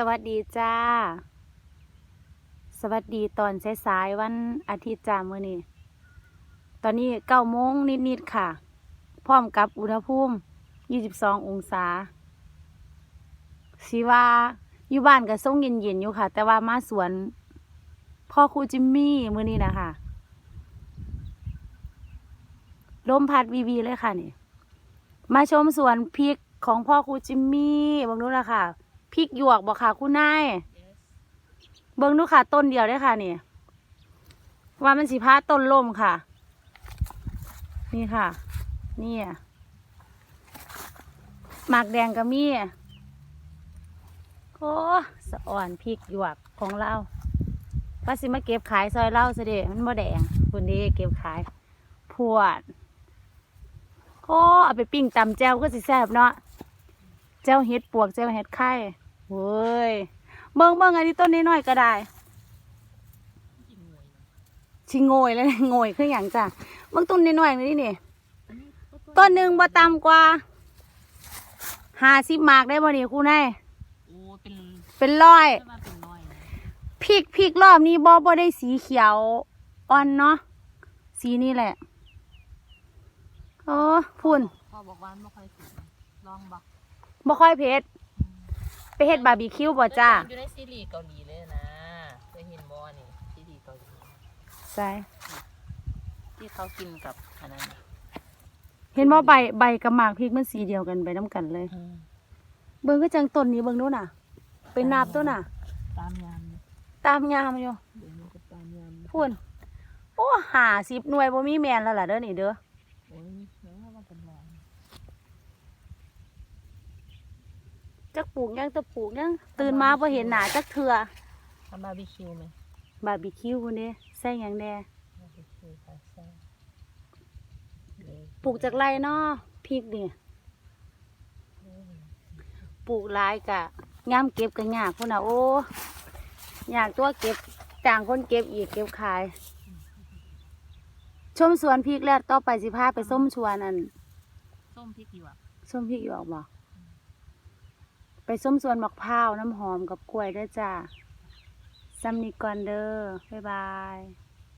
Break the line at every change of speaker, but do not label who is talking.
สวัสดีจ้า สวัสดีตอนสายๆวันอาทิตย์จ้ามื้อนี้ ตอนนี้เก้าโมงนิดๆค่ะ พร้อมกับอุณหภูมิ 22 องศาสิว่าอยู่บ้านก็ส่งเย็นๆอยู่ค่ะ แต่ว่ามาสวน พ่อครูจิมมี่มื้อนี้นะคะลมพัดวีวีเลยค่ะนี่ มาชมสวนพริกของพ่อครูจิมมี่บิ่งดูนะค่ะ พริกหยวกบอกค่ะคุณนาย เบิ่งดูค่ะต้นเดียวได้ค่ะนี่ ว่ามันสิพาต้นล่มค่ะ นี่ค่ะ นี่อะหมากแดงก็มีโอ้สะอ่อนพริกหยวกของเราว่าสิมาเก็บขายซอยเล่าซะเด้มันบ่แดงคุณดีเก็บขาย พวดโอ้เอาไปปิ้งตำแจ่วก็สิแซ่บเนาะ จ่วเห็ดปวกแจ่วเห็ดไข่เว้ยเบิ่งเบิ่งอันนี้ต้นน้อยๆก็ได้ชิงโงยเลยโงยคืออย่างจ้ะเบิ่งต้นน้อยๆนี่นี่ต้นหนึ่งบ่ต่ำกว่าห้าสิบมากได้บ่นี่คุณนาย
เป็น
เป็นร้อย
ไม่มาเป็นน้อย
พริกพริกรอบนี้บ่บ่ได้สีเขียวอ่อนเนาะสีนี่แหละโอ้พุ่น
พ่อบอกว่าไม่ค่อยสุกลองบอก
บ่ค่อยเผ็ดไปเฮ็ดบาร์บีคิวบ่จ้า
อยู่ในซีรีส์เกาหลีเลยนะเคยเห็นบอนี่ซีรีส์เกาหลี
ใช่
ที่เขากินกับอันนั้นน่ะ
เห็นว่าใบใบกับหมากพริกมันสีเดียวกันไปน้ำกันเลย เบิ่งก็จังต้นนี้เบิ่งนู้นน่ะ เป็นนาบตัวน่ะ
ตามยามนะ
ตามยามอยู่
เดี๋ยวนี้ก็ตามยามนะ
พูนโอ้หาสิบหน่วยบ่มีแมนแล้วล่ะเด้อนี่เด้อ
โอ้ยแล้วว่าเป็นร้อย
จักปลูกยังจะปลูกยังตื่นมาบ่เห็นหน้าจักเทื่อ
ทำบาร์บีคิวไหม
บาร์บีคิวพุ่นเด้ใส่หยังแน่
บาร์บีคิวค่ะใช่เลย
ปลูกจากไรเนาะพริกนี่ปลูกหลายกะยามเก็บก็ยากพุ่นน่ะโอ้ยากตัวเก็บจ้างคนเก็บอีกเก็บขาย ชมสวนพริกแล้วต่อไปสิพาไปส้มชวนอัน
ส้มพริกหยวก
ส้มพริกอยู่ออกบ่ ไปส้มสวนมะพร้าวน้ำหอมกับกล้วยด้วยจ้าซัมนิกอนเดอร์บ๊ายบาย